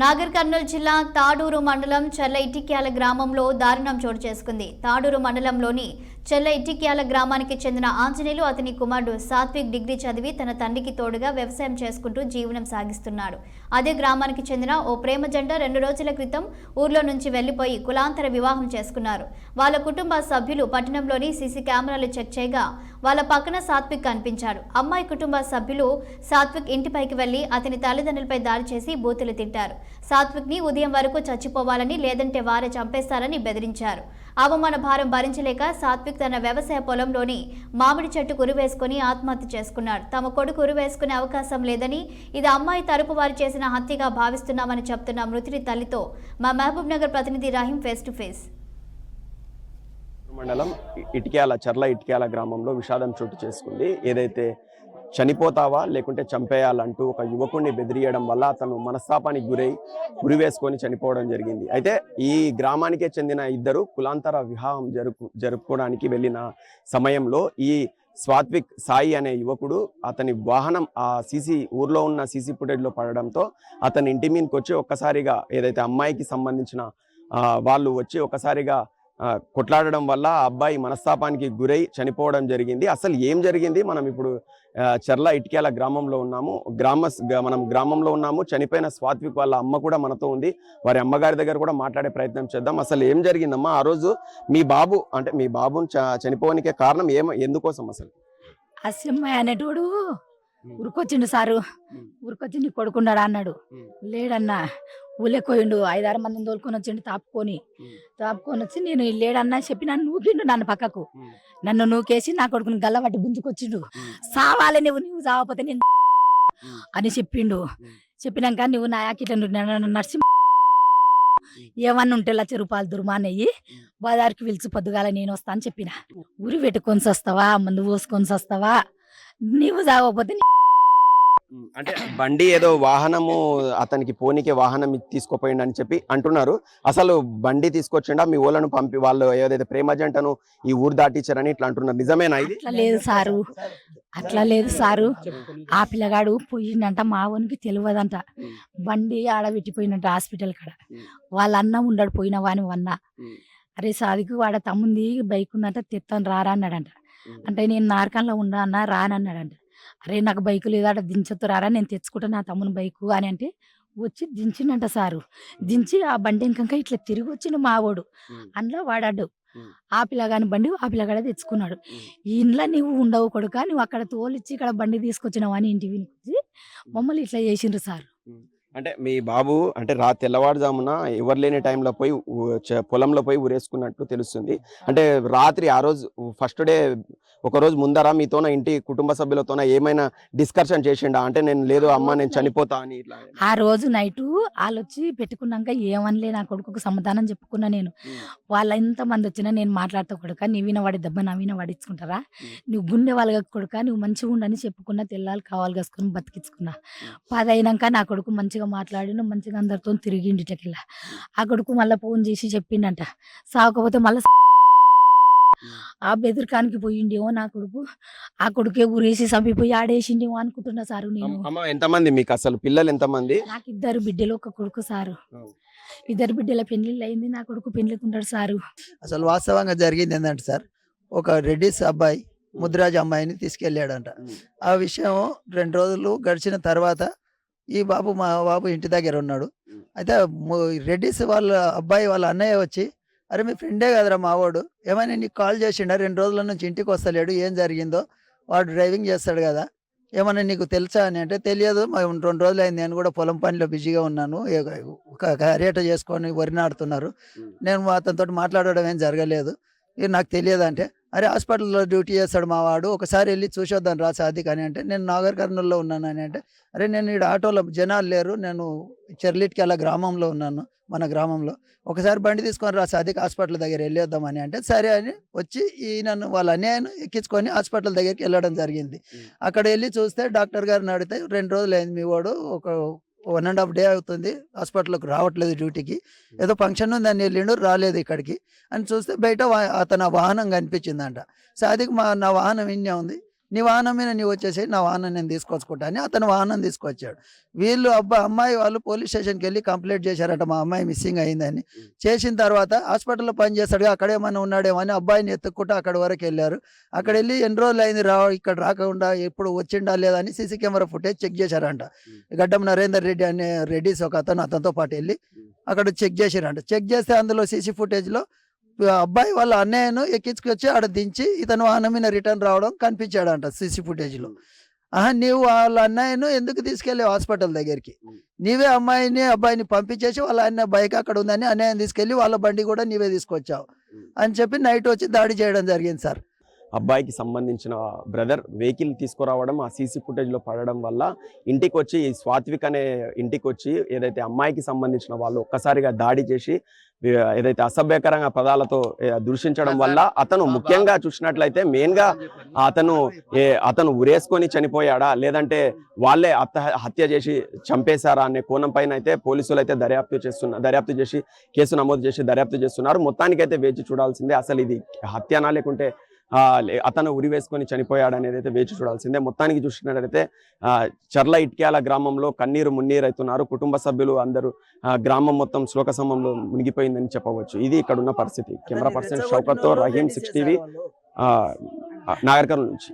నాగర్ కర్నూలు జిల్లా తాడూరు మండలం చర్ల ఇటిక్యాల గ్రామంలో దారుణం చోటు చేసుకుంది. తాడూరు మండలంలోని చెల్ల ఇటిక్యాల గ్రామానికి చెందిన ఆంజనేయులు అతని కుమారుడు సాత్విక్ డిగ్రీ చదివి తన తండ్రికి తోడుగా వ్యవసాయం చేసుకుంటూ జీవనం సాగిస్తున్నాడు. అదే గ్రామానికి చెందిన ఓ ప్రేమ జంట రెండు రోజుల క్రితం ఊర్లో నుంచి వెళ్ళిపోయి కులాంతర వివాహం చేసుకున్నారు. వాళ్ళ కుటుంబ సభ్యులు పట్టణంలోని సీసీ కెమెరాలు చెక్ చేయగా వాళ్ళ పక్కన సాత్విక్ కనిపించాడు. అమ్మాయి కుటుంబ సభ్యులు సాత్విక్ ఇంటిపైకి వెళ్ళి అతని తల్లిదండ్రులపై దాడి చేసి బూతులు తిట్టారు సాత్విక్ని ఉదయం వరకు చచ్చిపోవాలని లేదంటే వారే చంపేస్తారని బెదిరించారు. అవమాన భారం భరించలేక సాత్విక్ తన వ్యవసాయ పొలంలోని మామిడి చెట్టు కురివేసుకుని ఆత్మహత్య చేసుకున్నాడు. తమ కొడుకు ఉరివేసుకునే అవకాశం లేదని ఇది అమ్మాయి తరపు వారు చేసిన హత్యగా భావిస్తున్నామని చెప్తున్న మృతుడి తల్లితో మా మహబూబ్ నగర్ ప్రతినిధి రాహిం ఫేస్ టు ఫేస్. మండలం ఇటిక్యాల చర్ల ఇటిక్యాల గ్రామంలో విషాదం చోటు చేసుకుంది. ఏదైతే చనిపోతావా? లేకుంటే చంపేయాలంటూ ఒక యువకుడిని బెదిరియడం వల్ల అతను మనస్తాపానికి గురై గురి వేసుకొని చనిపోవడం జరిగింది. అయితే ఈ గ్రామానికే చెందిన ఇద్దరు కులాంతర వివాహం జరుపు జరుపుకోవడానికి వెళ్ళిన సమయంలో ఈ స్వాత్విక్ సాయి అనే యువకుడు అతని వాహనం ఆ సీసీ ఊర్లో ఉన్న సీసీ ఫుటేజ్లో పడడంతో అతని ఇంటి మీదకి వచ్చి ఒక్కసారిగా ఏదైతే అమ్మాయికి సంబంధించిన వాళ్ళు వచ్చి ఒకసారిగా కొట్లాడడం వల్ల ఆ అబ్బాయి మనస్తాపానికి గురై చనిపోవడం జరిగింది. అసలు ఏం జరిగింది? మనం ఇప్పుడు చర్ల ఇటిక్యాల గ్రామంలో ఉన్నాము. గ్రామ మనం గ్రామంలో ఉన్నాము. చనిపోయిన స్వాత్విక్ వాళ్ళ అమ్మ కూడా మనతో ఉంది. వారి అమ్మగారి దగ్గర కూడా మాట్లాడే ప్రయత్నం చేద్దాం. అసలు ఏం జరిగిందమ్మా? ఆ రోజు మీ బాబు అంటే మీ బాబుని చ- కారణం ఏమ ఎందుకోసం అసలు? అసలు అనేటోడు ఉరికొచ్చిండు సారు. ఉరికొచ్చి నీ కొడుకున్నాడు అన్నాడు. లేడన్నా ఊళ్ళెక్కోయిండు ఐదారు మందిని తోలుకొని వచ్చిండు తాపుకొని. తాపుకొని వచ్చి నేను లేడన్నా చెప్పి నన్ను నూకిండు నన్ను పక్కకు. నన్ను నూకేసి నా కొడుకుని గల్లబట్టి గుంజుకొచ్చిండు. సావాలి నువ్వు నువ్వు చావపోతే నేను అని చెప్పిండు. చెప్పినాక నువ్వు నా యాకిట నర్సి ఏమన్నా ఉంటే లక్ష రూపాయలు దుర్మానయ్యి బజార్కి పిలిచి పొద్దుగాల నేను వస్తా అని చెప్పిన. ఊరి పెట్టుకొని వస్తావా మందు పోసుకొని వస్తావా నీవు చావకపోతే నీ- అంటే బండి ఏదో వాహనము అతనికి పోనీకే వాహనం తీసుకోపోయిండు అని చెప్పి అంటున్నారు. అసలు బండి తీసుకొచ్చిండా? మీ ఊళ్ళను పంపి వాళ్ళు ఏదైతే ప్రేమ జంటను ఈ ఊరు దాటించారని ఇట్లా అంటున్నారు. నిజమేనా ఇది? అట్లా లేదు సారు. అట్లా లేదు సారు. ఆ పిల్లగాడు పోయిండంట మా వానికి తెలియదంట బండి ఆడ పెట్టిపోయినట్ట హాస్పిటల్ కాడ. వాళ్ళ అన్న ఉండడు పోయిన వాని వన్న అరే సాదికు వాడ తమ్ముంది బైక్ ఉందంట తెత్తాను రారా అన్నాడంట. అంటే నేను నారకంలో ఉండా అన్న రానన్నాడంట అరే నాకు బైకు లేదాట దించొద్దు రారా నేను తెచ్చుకుంటా నా తమ్ముని బైకు అని అంటే వచ్చి దించిండంట సారు. దించి ఆ బండి ఇంకంక ఇట్లా తిరిగి వచ్చిండు మావోడు అందులో వాడాడు. ఆ పిల్లగాని బండి ఆ పిల్లగాడే తెచ్చుకున్నాడు ఇంట్లో నువ్వు ఉండవు కొడుక నువ్వు అక్కడ తోలిచ్చి ఇక్కడ బండి తీసుకొచ్చినావు అని ఇంటికి వినిపించి మమ్మల్ని ఇట్లా చేసిండ్రు సార్. అంటే మీ బాబు అంటే రా తెల్లవారుజామున ఎవరు లేని టైంలో పోయి పొలంలో పోయి ఊరేసుకున్నట్టు తెలుస్తుంది. అంటే రాత్రి ఆ రోజు ఫస్ట్ డే ఒక రోజు ముందర మీతోన ఇంటి కుటుంబ సభ్యులతోన ఏమైనా డిస్కషన్ చేసిండా? అంటే నేను లేదు అమ్మ నేను చనిపోతా అని ఇట్లా ఆ రోజు నైటు వాళ్ళు వచ్చి పెట్టుకున్నాక ఏమనలే నా కొడుకుకు సమాధానం చెప్పుకున్నా నేను. వాళ్ళ ఎంతమంది వచ్చినా నేను మాట్లాడతా కొడుక నీ వాడి దెబ్బ నా విన వాడిచ్చుకుంటారా? నువ్వు గుండె వాళ్ళ కొడుక నువ్వు మంచిగా ఉండని చెప్పుకున్నా తెల్లాలి కావాలి కాసుకుని బతికించుకున్నా పది అయినాక నా కొడుకు మంచిగా మాట్లాడి మంచిగా అందరితో తిరిగిండి ఇటకిలా. ఆ కొడుకు మళ్ళీ ఫోన్ చేసి చెప్పిండంట సాగకపోతే మళ్ళీ ఆ బెదిరికానికి పోయిండేమో నా కొడుకు. ఆ కొడుకే ఊరేసి చంపిపోయి ఆడేసిండేమో అనుకుంటున్నా సారు నేను. అమ్మ ఎంతమంది మీకు అసలు? పిల్లలు ఎంతమంది? నాకు ఇద్దరు బిడ్డలు ఒక కొడుకు సారు. ఇద్దరు బిడ్డల పెళ్ళిళ్ళు అయింది నా కొడుకు పెళ్ళికుంటాడు సారు. అసలు వాస్తవంగా జరిగింది ఏంటంటే సార్ ఒక రెడ్డిస్ అబ్బాయి ముద్రాజ్ అమ్మాయిని తీసుకెళ్ళాడంట. ఆ విషయం రెండు రోజులు గడిచిన తర్వాత ఈ బాబు మా బాబు ఇంటి దగ్గర ఉన్నాడు. అయితే రెడ్డిస్ వాళ్ళ అబ్బాయి వాళ్ళ అన్నయ్య వచ్చి అరే మీ ఫ్రెండే కదరా మావాడు. ఏమైనా నీకు కాల్ చేసిండా? రెండు రోజుల నుంచి ఇంటికి వస్తలేడు. ఏం జరిగిందో? వాడు డ్రైవింగ్ చేస్తాడు కదా. ఏమన్నా నీకు తెలుసా? అని అంటే తెలియదు. రెండు రోజులు అయింది. నేను కూడా పొలం పనిలో బిజీగా ఉన్నాను. ఒక కరేట చేసుకొని వరి నాడుతున్నారు నేను అతనితో మాట్లాడడం ఏం జరగలేదు. ఇది నాకు తెలియదు అంటే అరే హాస్పిటల్లో డ్యూటీ చేస్తాడు మా వాడు ఒకసారి వెళ్ళి చూసొద్దాను రా సాదిక్ అని అంటే నేను నాగర్ కర్నూలులో ఉన్నాను అని అంటే అరే నేను ఇక్కడ ఆటోలో జనాలు లేరు నేను చెర్లిట్కి అలా గ్రామంలో ఉన్నాను మన గ్రామంలో. ఒకసారి బండి తీసుకొని రా సాదిక్ హాస్పిటల్ దగ్గర వెళ్ళేద్దామని అంటే సరే అని వచ్చి ఈయనను వాళ్ళ అన్యాయను ఎక్కించుకొని హాస్పిటల్ దగ్గరికి వెళ్ళడం జరిగింది. అక్కడ వెళ్ళి చూస్తే డాక్టర్ గారిని అడిగితే రెండు రోజులు అయింది మీ వాడు ఒక వన్ అండ్ హాఫ్ డే అవుతుంది. హాస్పిటల్కి రావట్లేదు డ్యూటీకి. ఏదో ఫంక్షన్ ఉందని వెళ్ళిండు రాలేదు ఇక్కడికి. అని చూస్తే బయట అతని వాహనం కనిపించిందంట. సాదిక్ మా నా వాహనం ఇన్నే ఉంది. నీ వాహనం మీద నీవు వచ్చేసి నా వాహనం నేను తీసుకొచ్చుకుంటా అని అతను వాహనం తీసుకొచ్చాడు. వీళ్ళు అబ్బాయి అమ్మాయి వాళ్ళు పోలీస్ స్టేషన్కి వెళ్ళి కంప్లైంట్ చేశారట మా అమ్మాయి మిస్సింగ్ అయిందని. చేసిన తర్వాత హాస్పిటల్లో పని చేస్తాడు అక్కడ ఏమైనా ఉన్నాడేమో అని అబ్బాయిని ఎత్తుక్కుంటూ అక్కడ వరకు వెళ్ళారు. అక్కడ వెళ్ళి ఎన్ని రోజులు అయింది రా ఇక్కడ రాకుండా ఎప్పుడు వచ్చిండా లేదా అని సీసీ కెమెరా ఫుటేజ్ చెక్ చేశారంట. గడ్డం నరేందర్ రెడ్డి అనే రెడ్డిస్ ఒక అతను అతనితో పాటు వెళ్ళి అక్కడ చెక్ చేశారంట. చెక్ చేస్తే అందులో సీసీ ఫుటేజ్లో అబ్బాయి వాళ్ళ అన్నయ్యను ఎక్కించుకొచ్చి ఆడ దించి ఇతను వాహనం మీద రిటర్న్ రావడం కనిపించాడంట సీసీ ఫుటేజ్లో. ఆహా నీవు వాళ్ళ అన్నయ్యను ఎందుకు తీసుకెళ్ళావు హాస్పిటల్ దగ్గరికి? నీవే అమ్మాయిని అబ్బాయిని పంపించేసి వాళ్ళ అన్న బైక్ అక్కడ ఉందని అన్నయ్యని తీసుకెళ్ళి వాళ్ళ బండి కూడా నీవే తీసుకొచ్చావు అని చెప్పి నైట్ వచ్చి దాడి చేయడం జరిగింది సార్. అబ్బాయికి సంబంధించిన బ్రదర్ వెహికల్ తీసుకురావడం ఆ సీసీ ఫుటేజ్లో పడడం వల్ల ఇంటికి వచ్చి స్వాత్విక్ అనే ఇంటికి వచ్చి ఏదైతే అమ్మాయికి సంబంధించిన వాళ్ళు ఒక్కసారిగా దాడి చేసి ఏదైతే అసభ్యకరంగా పదాలతో దూషించడం వల్ల అతను ముఖ్యంగా చూసినట్లయితే మెయిన్గా అతను ఏ అతను ఉరేసుకొని చనిపోయాడా లేదంటే వాళ్ళే హత్య హత్య చేసి చంపేశారా అనే కోణం పైన అయితే పోలీసులు అయితే దర్యాప్తు చేస్తున్నారు దర్యాప్తు చేసి కేసు నమోదు చేసి దర్యాప్తు చేస్తున్నారు. మొత్తానికైతే వేచి చూడాల్సిందే. అసలు ఇది హత్యనా లేకుంటే అతను ఉరి వేసుకొని చనిపోయాడు అనేది అయితే వేచి చూడాల్సిందే. మొత్తానికి చూసినట్లయితే చర్ల ఇట్క్యాల గ్రామంలో కన్నీరు మున్నీరు అవుతున్నారు. కుటుంబ సభ్యులు అందరూ ఆ, గ్రామం మొత్తం శోకసమంలో మునిగిపోయిందని చెప్పవచ్చు. ఇది ఇక్కడ ఉన్న పరిస్థితి. కెమెరా పర్సన్ షౌకత్తో రహీం సిక్స్ టీవీ నాగర్కర్నూలు నుంచి.